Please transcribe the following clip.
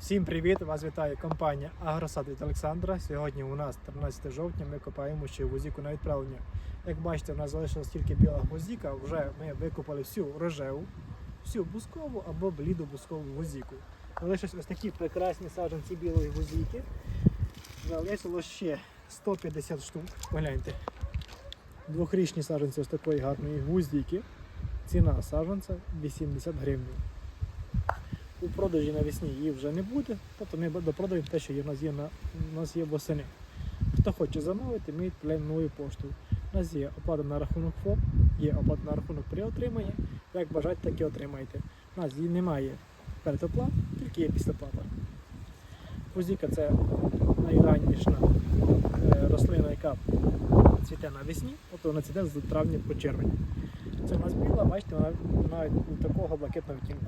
Всім привіт! Вас вітає компанія Агросад від Олександра. Сьогодні у нас 13 жовтня. Ми копаємо ще гвоздіку на відправлення. Як бачите, у нас залишилась тільки біла гвоздіка. Вже ми викопали всю рожеву, всю бускову або бліду бускову гвоздіку. Залишились ось такі прекрасні саджанці білої гвоздіки. Залишилось ще 150 штук. Погляньте. Двохрічні саджанці ось такої гарної гвоздіки. Ціна саджанця 80 гривень. Продажі навесні її вже не буде, тобто ми допродаємо те, що є, у нас є на у нас є восени. Хто хоче замовити, ми новою поштою. У нас є оплата на рахунок ФОП, є оплата на рахунок при отриманні. Як бажаєте, так і отримаєте. У нас її немає передоплат, тільки є післяплата. Фузіка це найранніша е, рослина, яка цвіте навесні, тобто вона цвіте з травня по червень. Це у нас біла, бачите, вона навіть такого блакитного відтінку.